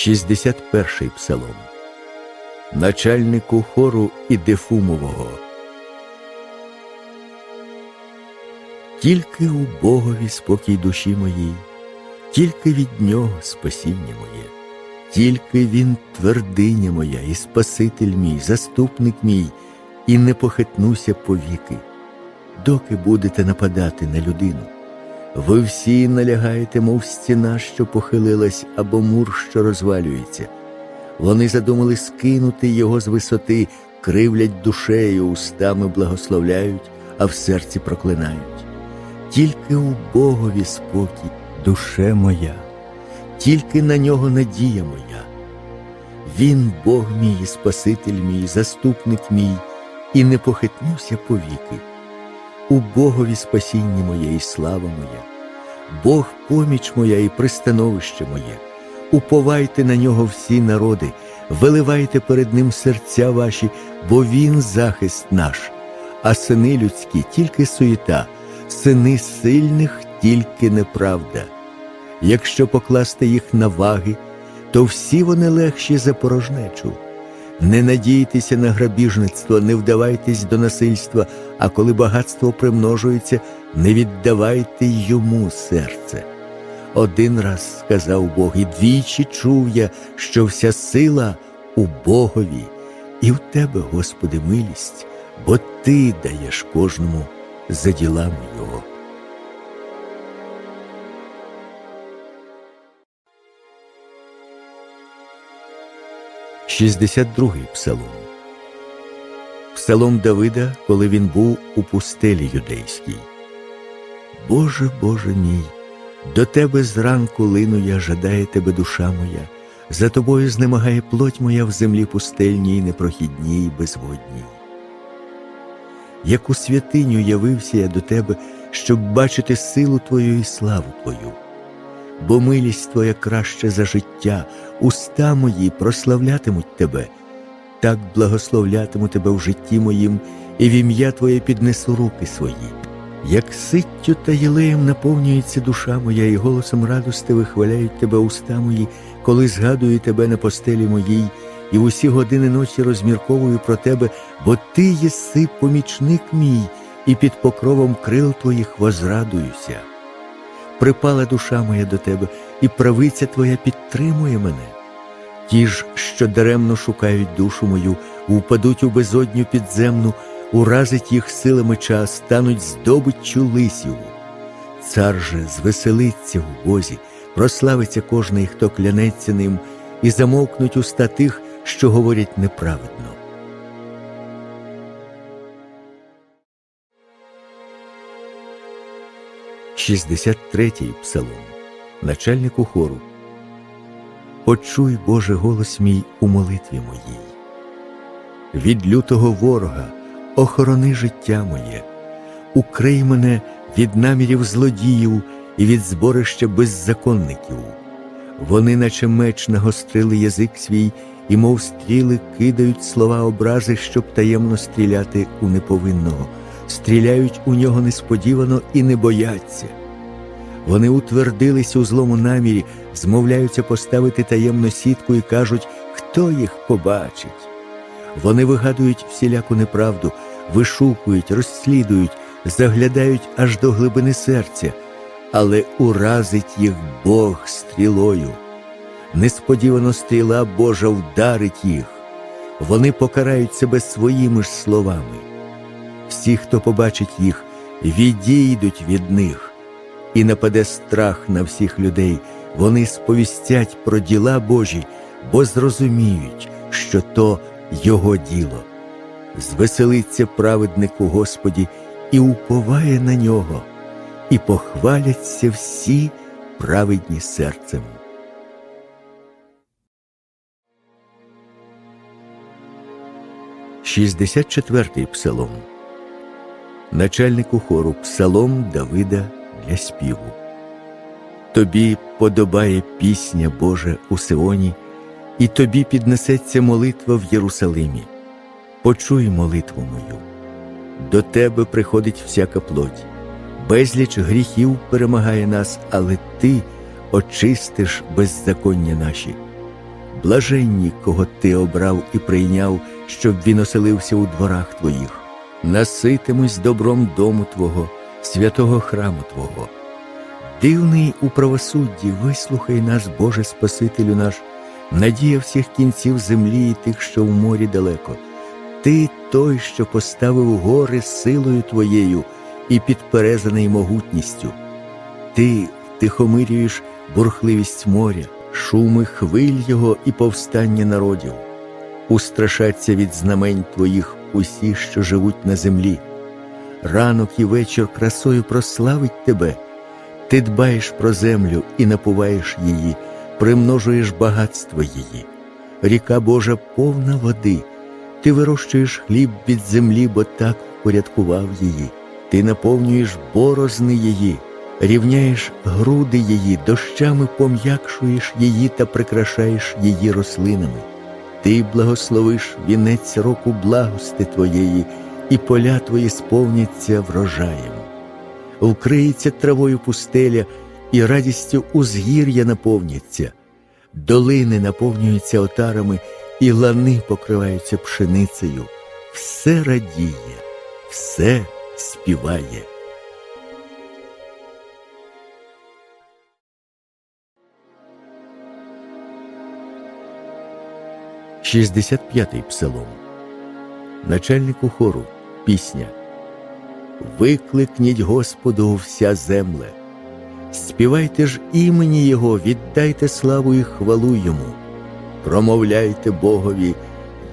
61 псалом. Начальнику хору і дефумового. Тільки у Богові спокій душі моїй, тільки від нього спасіння моє, тільки він твердиня моя, і Спаситель мій, заступник мій, і не похитнуся повіки, доки будете нападати на людину. Ви всі налягаєте, мов стіна, що похилилась, або мур, що розвалюється. Вони задумали скинути його з висоти, кривлять душею, устами благословляють, а в серці проклинають. Тільки у Богові спокій, душе моя, тільки на нього надія моя. Він Бог мій, Спаситель мій, заступник мій, і не похитнуся повіки. У Богові спасіння моє і слава моя, Бог поміч моя і пристановище моє. Уповайте на нього всі народи, виливайте перед ним серця ваші, бо він захист наш, а сини людські тільки суєта, сини сильних тільки неправда. Якщо покласти їх на ваги, то всі вони легші за порожнечу. Не надійтеся на грабіжництво, не вдавайтесь до насильства, а коли багатство примножується, не віддавайте йому серце. Один раз сказав Бог, і двічі чув я, що вся сила у Богові, і в тебе, Господи, милість, бо Ти даєш кожному за ділами Його. Шістдесят другий псалом. Псалом Давида, коли він був у пустелі юдейській. Боже, Боже мій, до тебе зранку лину я, жадає тебе душа моя, за тобою знемагає плоть моя в землі пустельній, непрохідній, безводній. Як у святиню явився я до тебе, щоб бачити силу Твою і славу Твою, бо милість Твоя краще за життя, уста мої прославлятимуть Тебе, так благословлятиму Тебе в житті моїм, і в ім'я Твоє піднесу руки свої. Як ситтю та єлеєм наповнюється душа моя, і голосом радости вихваляють тебе уста мої, коли згадую тебе на постелі моїй, і усі години ночі розмірковую про тебе, бо ти єси помічник мій, і під покровом крил твоїх возрадуюся. Припала душа моя до тебе, і правиця твоя підтримує мене. Ті ж, що даремно шукають душу мою, упадуть у безодню підземну, уразить їх силами час, стануть здобиччю лисів. Цар же звеселиться в Бозі, прославиться кожний, хто клянеться ним, і замовкнуть уста тих, що говорять неправедно. Шістдесят третій псалом начальнику хору. Почуй, Боже, голос мій у молитві моїй. Від лютого ворога охорони життя моє, укрий мене від намірів злодіїв і від зборища беззаконників. Вони, наче меч, нагострили язик свій, і, мов стріли, кидають слова образи, щоб таємно стріляти у неповинного, стріляють у нього несподівано і не бояться. Вони утвердились у злому намірі, змовляються поставити таємну сітку і кажуть, хто їх побачить. Вони вигадують всіляку неправду, вишукують, розслідують, заглядають аж до глибини серця, але уразить їх Бог стрілою. Несподівано стріла Божа вдарить їх, вони покарають себе своїми ж словами. Всі, хто побачить їх, відійдуть від них, і нападе страх на всіх людей. Вони сповістять про діла Божі, бо зрозуміють, що то його діло. Звеселиться праведник у Господі і уповає на нього, і похваляться всі праведні серцем. Шістдесят четвертий псалом. Начальнику хору Псалом Давида для співу. Тобі подобає пісня Божа у Сионі, і тобі піднесеться молитва в Єрусалимі. Почуй молитву мою. До тебе приходить всяка плоть, безліч гріхів перемагає нас, але ти очистиш беззаконня наші. Блаженні, кого ти обрав і прийняв, щоб він оселився у дворах твоїх. Наситимось добром дому Твого, святого храму Твого. Дивний у правосудді, вислухай нас, Боже Спасителю наш, надія всіх кінців землі і тих, що в морі далеко. Ти той, що поставив гори силою Твоєю і підперезаний могутністю. Ти втихомирюєш бурхливість моря, шуми хвиль його і повстання народів. Устрашаться від знамень Твоїх усі, що живуть на землі. Ранок і вечір красою прославить Тебе. Ти дбаєш про землю і напуваєш її, примножуєш багатство її. Ріка Божа повна води, ти вирощуєш хліб від землі, бо так впорядкував її. Ти наповнюєш борозни її, рівняєш груди її, дощами пом'якшуєш її та прикрашаєш її рослинами. Ти благословиш вінець року благости Твоєї, і поля твої сповняться врожаєм. Вкриється травою пустеля, і радістю узгір'я наповняться, долини наповнюються отарами, і лани покриваються пшеницею. Все радіє, все співає. Шістдесят п'ятий псалом. Начальнику хору пісня. Викликніть Господу вся земле, співайте ж імені Його, віддайте славу і хвалу Йому, промовляйте Богові,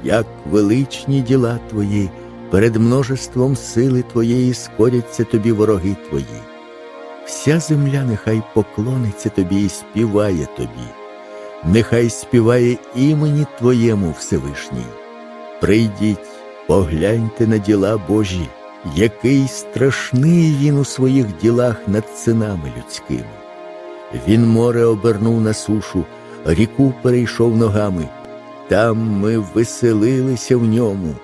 як величні діла Твої, перед множеством сили Твоєї скоряться тобі вороги Твої. Вся земля нехай поклониться тобі і співає тобі, нехай співає імені Твоєму Всевишній. Прийдіть, погляньте на діла Божі який страшний він у своїх ділах над синами людськими. Він море обернув на сушу, ріку перейшов ногами, там ми веселилися в ньому.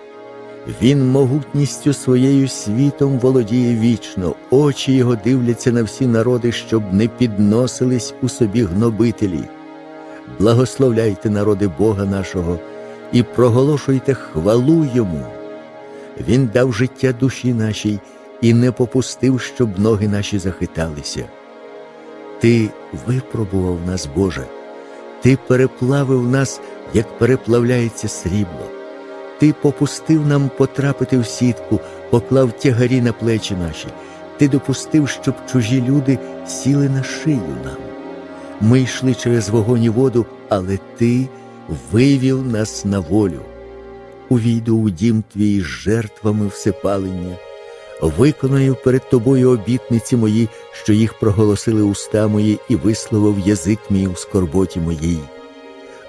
Він могутністю своєю світом володіє вічно, очі його дивляться на всі народи, щоб не підносились у собі гнобителі. Благословляйте народи Бога нашого і проголошуйте хвалу йому. Він дав життя душі нашій і не попустив, щоб ноги наші захиталися. Ти випробував нас, Боже, Ти переплавив нас, як переплавляється срібло. Ти попустив нам потрапити в сітку, поклав тягарі на плечі наші, ти допустив, щоб чужі люди сіли на шию нам. Ми йшли через вогонь і воду, але Ти вивів нас на волю увійду у дім твій з жертвами всепалення, виконаю перед тобою обітниці мої, що їх проголосили уста мої, і висловив язик мій у скорботі моїй.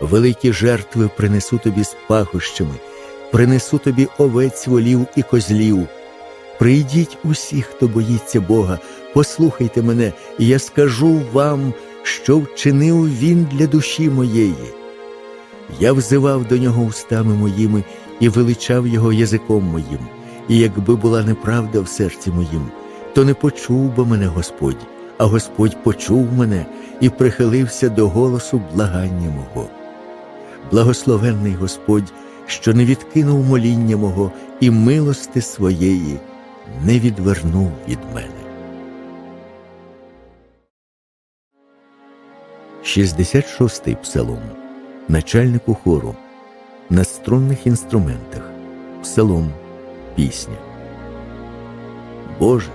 Великі жертви принесу тобі з пахощами, принесу тобі овець волів і козлів. Прийдіть усі, хто боїться Бога, послухайте мене, і я скажу вам, що вчинив Він для душі моєї. Я взивав до нього устами моїми і величав його язиком моїм, і якби була неправда в серці моїм, то не почув би мене Господь, а Господь почув мене і прихилився до голосу благання мого. Благословенний Господь, що не відкинув моління мого і милости своєї не відвернув від мене. 66-й псалом. Начальнику хору. На струнних інструментах, псалом, пісня. Боже,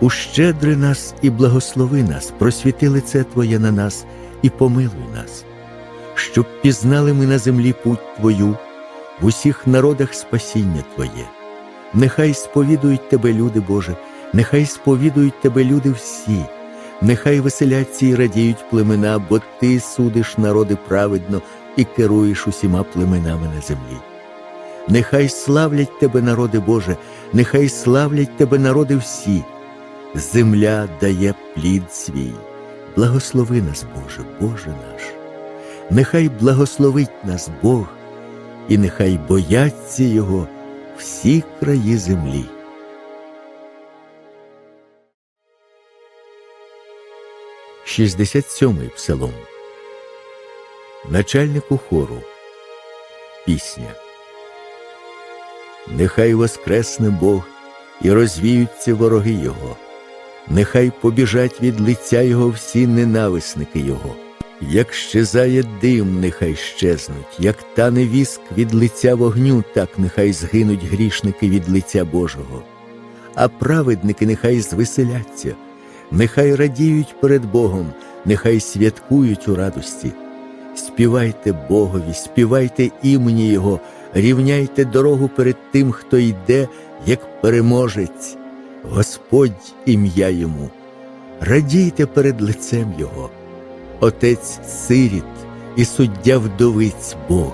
ущедри нас і благослови нас, просвіти лице Твоє на нас і помилуй нас, щоб пізнали ми на землі путь Твою, в усіх народах спасіння Твоє. Нехай сповідують Тебе, люди Боже, нехай сповідують Тебе люди всі, нехай веселяться і радіють племена, бо Ти судиш народи праведно і керуєш усіма племенами на землі. Нехай славлять тебе, народи Боже, нехай славлять тебе народи всі. Земля дає плід свій. Благослови нас, Боже, Боже наш. Нехай благословить нас Бог, і нехай бояться Його всі краї землі. Шістдесят сьомий псалом начальнику хору. Пісня. Нехай воскресне Бог і розвіються вороги Його, нехай побіжать від лиця Його всі ненависники Його. Як щезає дим, нехай щезнуть, як тане віск від лиця вогню, так нехай згинуть грішники від лиця Божого. А праведники нехай звеселяться, нехай радіють перед Богом, нехай святкують у радості. Співайте Богові, співайте імені Його, рівняйте дорогу перед тим, хто йде, як переможець, Господь ім'я йому, радійте перед лицем Його, Отець сиріт і суддя вдовиць Бог,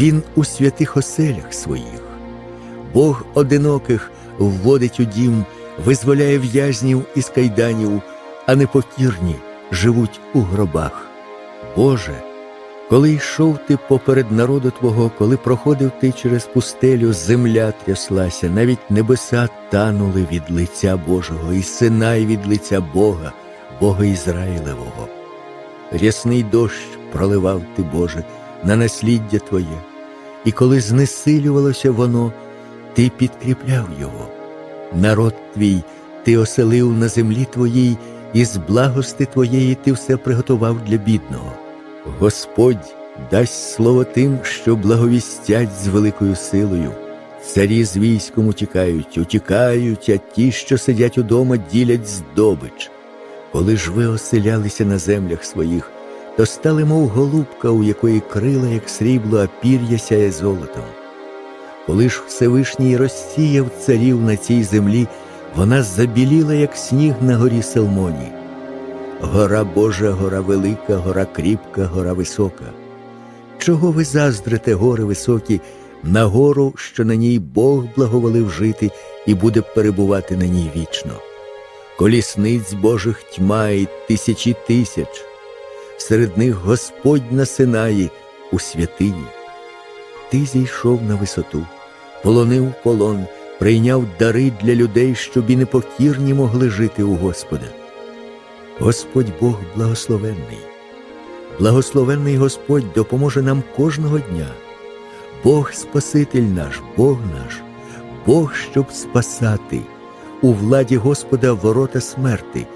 Він у святих оселях своїх, Бог одиноких вводить у дім, визволяє в'язнів із кайданів, а непокірні живуть у гробах. Боже, коли йшов ти поперед народу Твого, коли проходив ти через пустелю, земля тряслася, навіть небеса танули від лиця Божого, і синай від лиця Бога, Бога Ізраїлевого. Рясний дощ проливав ти, Боже, на насліддя Твоє, і коли знесилювалося воно, ти підкріпляв його. Народ твій ти оселив на землі твоїй, і з благости твоєї ти все приготував для бідного. Господь дасть слово тим, що благовістять з великою силою. Царі з військом утікають, утікають, а ті, що сидять удома, ділять здобич. Коли ж ви оселялися на землях своїх, то стали, мов голубка, у якої крила, як срібло, а пір'я сяє золотом. Коли ж Всевишній розсіяв царів на цій землі, вона забіліла, як сніг на горі Селмоні. Гора Божа, гора велика, гора кріпка, гора висока. Чого ви заздрите, гори високі, на гору, що на ній Бог благоволив жити і буде перебувати на ній вічно? Колісниць Божих тьма і тисячі тисяч, серед них Господь на Синаї у святині. Ти зійшов на висоту, полонив полон, прийняв дари для людей, щоб і непокірні могли жити у Господа. Господь Бог благословенний, благословенний Господь допоможе нам кожного дня. Бог Спаситель наш, Бог наш, Бог, щоб спасати, у владі Господа ворота смерти,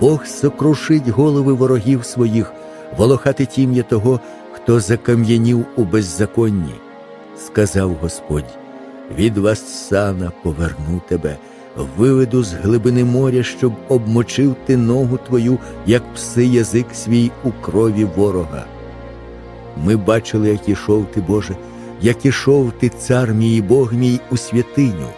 Бог сокрушить голови ворогів своїх, волохати тім'я того, хто закам'янів у беззаконні. Сказав Господь, від вас сана поверну тебе виведу з глибини моря, щоб обмочив ти ногу твою, як пси язик свій у крові ворога. Ми бачили, як ішов ти, Боже, як ішов ти, цар мій і Бог мій у святиню.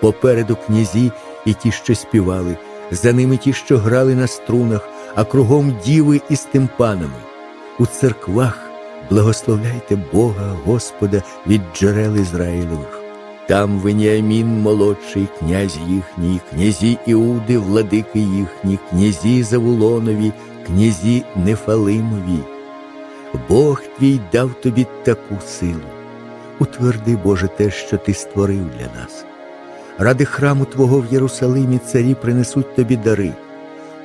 Попереду князі і ті, що співали, за ними ті, що грали на струнах, а кругом діви із тимпанами. У церквах благословляйте Бога, Господа від джерел Ізраїлевих. Там Веніамін молодший, князь їхній, князі Іуди, владики їхні, князі Завулонові, князі Нефалимові. Бог твій дав тобі таку силу. Утверди, Боже, те, що ти створив для нас. Ради храму Твого в Єрусалимі царі принесуть тобі дари.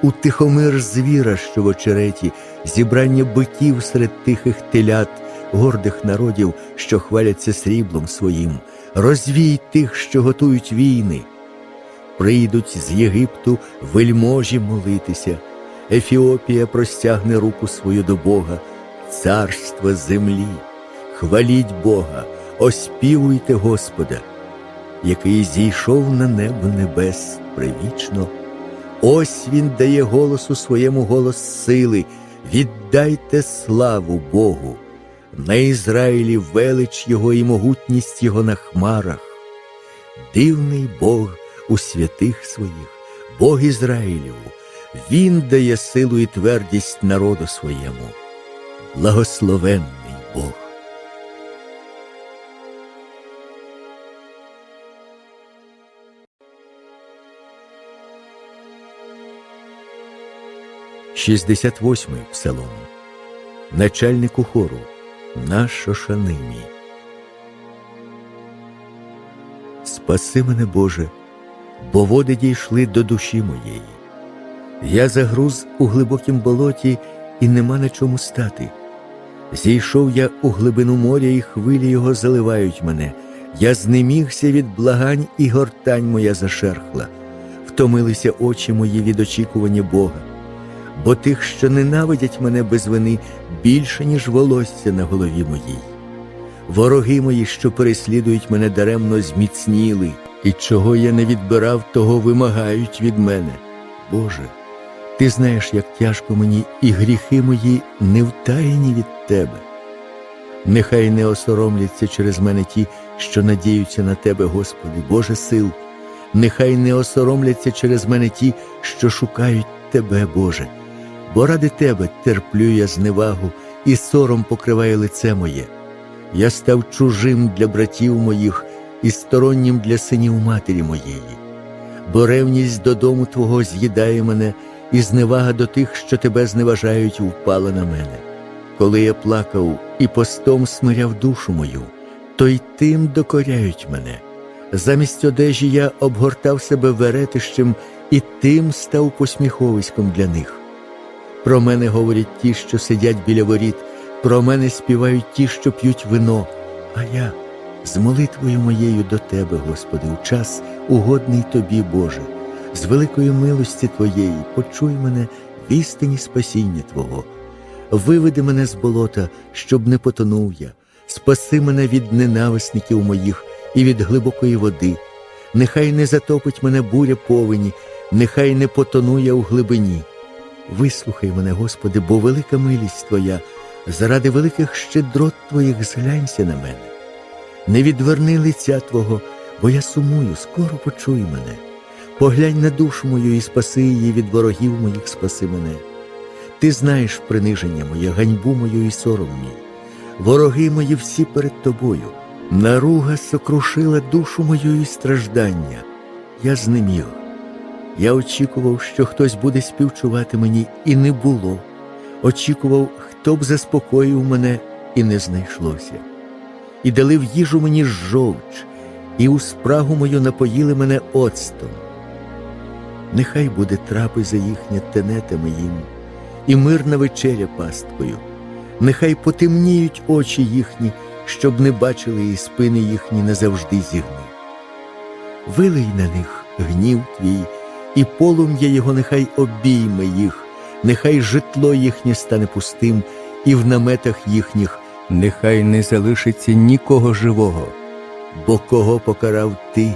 Утихомир звіра, що в очереті, зібрання биків серед тихих телят, гордих народів, що хваляться сріблом своїм. Розвій тих, що готують війни. Прийдуть з Єгипту вельможі молитися, Ефіопія простягне руку свою до Бога, царство землі, хваліть Бога, оспівуйте Господа, який зійшов на небо небес привічно. Ось він дає голосу своєму голос сили, віддайте славу Богу на Ізраїлі велич Його і могутність Його на хмарах. Дивний Бог у святих своїх, Бог Ізраїлів, Він дає силу і твердість народу своєму, благословенний Бог. Шістдесят восьмий псалом начальнику хору наш шошанимі. Спаси мене, Боже, бо води дійшли до душі моєї. Я загруз у глибокім болоті і нема на чому стати. Зійшов я у глибину моря, і хвилі його заливають мене. Я знемігся від благань, і гортань моя зашерхла. Втомилися очі мої від очікування Бога. Бо тих, що ненавидять мене без вини, більше, ніж волосся на голові моїй. Вороги мої, що переслідують мене даремно, зміцніли, і чого я не відбирав, того вимагають від мене. Боже, ти знаєш, як тяжко мені, і гріхи мої не втаєні від тебе. Нехай не осоромляться через мене ті, що надіються на тебе, Господи, Боже сил. Нехай не осоромляться через мене ті, що шукають Тебе, Боже, бо ради Тебе терплю я зневагу, і сором покриває лице моє. Я став чужим для братів моїх і стороннім для синів матері моєї, бо ревність додому Твого з'їдає мене, і зневага до тих, що тебе зневажають, впала на мене. Коли я плакав і постом смиряв душу мою, то й тим докоряють мене. Замість одежі я обгортав себе веретищем і тим став посміховиськом для них. Про мене говорять ті, що сидять біля воріт, про мене співають ті, що п'ють вино, а я з молитвою моєю до Тебе, Господи, у час угодний Тобі, Боже, з великої милості Твоєї почуй мене в істині спасіння Твого. Виведи мене з болота, щоб не потонув я, спаси мене від ненависників моїх і від глибокої води. Нехай не затопить мене буря повені, нехай не потону я у глибині. Вислухай мене, Господи, бо велика милість Твоя, заради великих щедрот Твоїх зглянься на мене. Не відверни лиця Твого, бо я сумую, скоро почуй мене. Поглянь на душу мою і спаси її від ворогів моїх, спаси мене. Ти знаєш приниження моє, ганьбу мою і сором мій. Вороги мої всі перед тобою. Наруга сокрушила душу мою і страждання. Я знеміг. Я очікував, що хтось буде співчувати мені, і не було. Очікував, хто б заспокоїв мене, і не знайшлося. І дали в їжу мені жовч, і у спрагу мою напоїли мене оцтом. Нехай буде трапеза їхня тенетами їм, і мирна вечеря пасткою. Нехай потемніють очі їхні, щоб не бачили і спини їхні назавжди зігни. Вилий на них гнів твій, і полум'я його нехай обійме їх, нехай житло їхнє стане пустим, і в наметах їхніх нехай не залишиться нікого живого, бо кого покарав ти,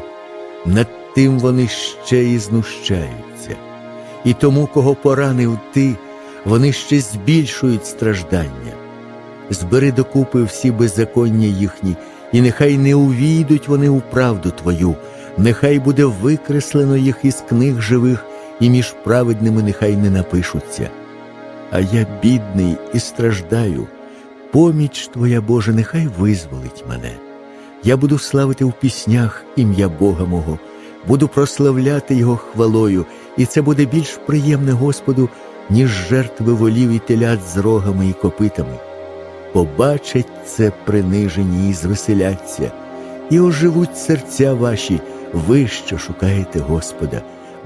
над тим вони ще і знущаються, і тому, кого поранив ти, вони ще збільшують страждання. Збери докупи всі беззаконня їхні, і нехай не увійдуть вони у правду Твою, нехай буде викреслено їх із книг живих, і між праведними нехай не напишуться. А я бідний і страждаю, поміч Твоя Боже, нехай визволить мене. Я буду славити в піснях ім'я Бога мого, буду прославляти Його хвалою, і це буде більш приємне Господу, ніж жертви волів і телят з рогами і копитами. Побачать це принижені і звеселяться, і оживуть серця ваші, ви, що шукаєте Господа,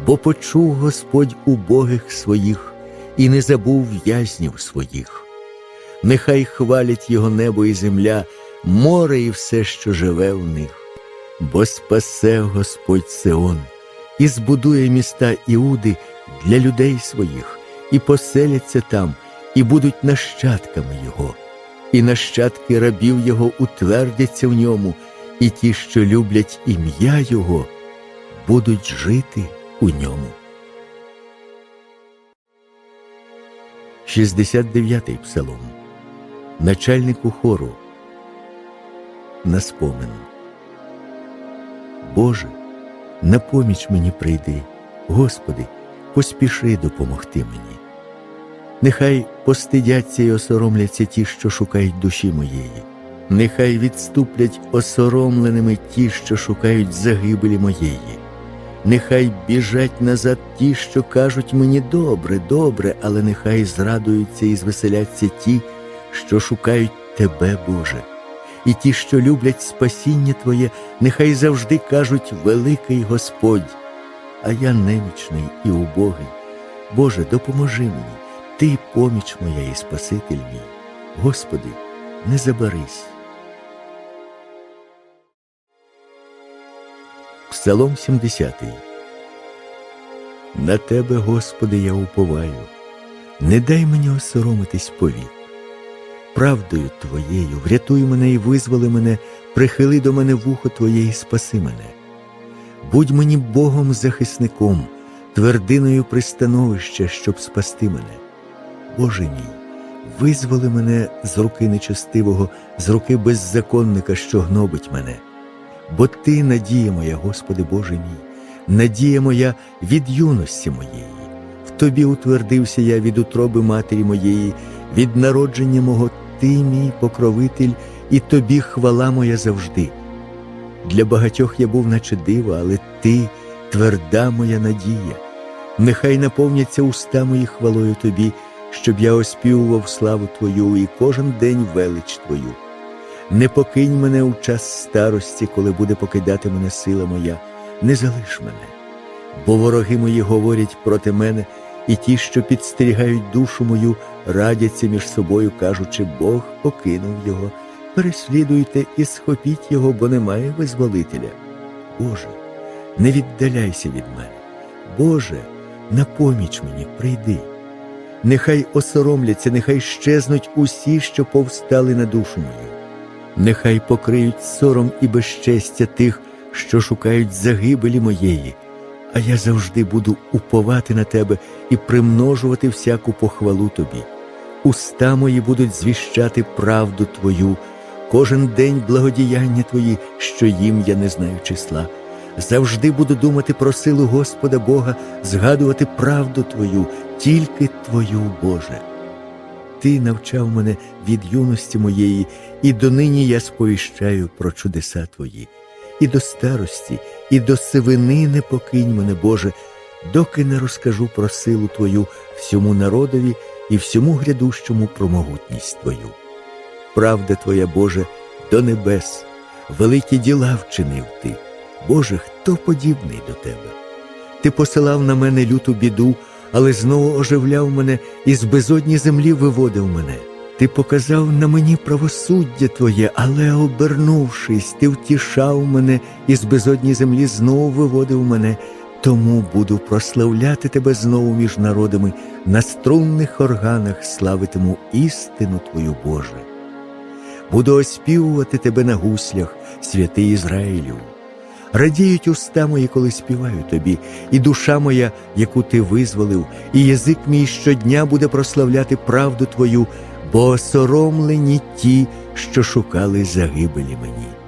бо почув Господь убогих своїх і не забув в'язнів своїх. Нехай хвалять його небо і земля, море і все, що живе в них, бо спасе Господь Сеон і збудує міста Іуди для людей своїх, і поселяться там, і будуть нащадками Його, і нащадки рабів Його утвердяться в ньому, і ті, що люблять ім'я Його, будуть жити у ньому. 69-й псалом. Начальнику хору. На спомин. Боже, на поміч мені прийди, Господи, поспіши допомогти мені. Нехай постидяться й осоромляться ті, що шукають душі моєї, нехай відступлять осоромленими ті, що шукають загибелі моєї. Нехай біжать назад ті, що кажуть мені добре, добре, але нехай зрадуються і звеселяться ті, що шукають Тебе, Боже, і ті, що люблять спасіння Твоє, нехай завжди кажуть Великий Господь, а я немічний і убогий. Боже, допоможи мені, Ти поміч моя і Спаситель мій. Господи, не забарись. Псалом 70 На Тебе, Господи, я уповаю, не дай мені осоромитись повік. Правдою Твоєю врятуй мене і визволи мене, прихили до мене вухо Твоє і спаси мене. Будь мені Богом захисником, твердиною пристановища, щоб спасти мене. Боже мій, визволи мене з руки нечестивого, з руки беззаконника, що гнобить мене. Бо Ти надія моя, Господи Боже мій, надія моя від юності моєї. В Тобі утвердився я від утроби матері моєї, від народження мого Ти мій покровитель, і Тобі хвала моя завжди. Для багатьох я був, наче диво, але Ти тверда моя надія. Нехай наповняться уста мої хвалою Тобі, щоб я оспівував славу Твою і кожен день велич Твою. Не покинь мене у час старості, коли буде покидати мене сила моя, не залиш мене. Бо вороги мої говорять проти мене, і ті, що підстерігають душу мою, радяться між собою, кажучи, Бог покинув його. Переслідуйте і схопіть його, бо немає визволителя. Боже, не віддаляйся від мене. Боже, на поміч мені прийди. Нехай осоромляться, нехай щезнуть усі, що повстали на душу мою. Нехай покриють сором і безчестя тих, що шукають загибелі моєї, а я завжди буду уповати на тебе і примножувати всяку похвалу тобі. Уста мої будуть звіщати правду Твою, кожен день благодіяння Твої, що їм я не знаю числа. Завжди буду думати про силу Господа Бога, згадувати правду Твою, тільки Твою, Боже. Ти навчав мене від юності моєї, і донині я сповіщаю про чудеса Твої. І до старості, і до сивини не покинь мене, Боже, доки не розкажу про силу Твою всьому народові і всьому грядущому про могутність Твою. Правда Твоя, Боже, до небес, великі діла вчинив Ти. Боже, хто подібний до Тебе? Ти посилав на мене люту біду, але знову оживляв мене і з безодні землі виводив мене. Ти показав на мені правосуддя Твоє, але, обернувшись, ти втішав мене і з безодні землі знову виводив мене. Тому буду прославляти тебе знову між народами, на струнних органах славитиму істину Твою Боже. Буду оспівувати тебе на гуслях, святий Ізраїлю. Радіють уста мої, коли співаю тобі, і душа моя, яку ти визволив, і язик мій щодня буде прославляти правду Твою, бо осоромлені ті, що шукали загибелі мені.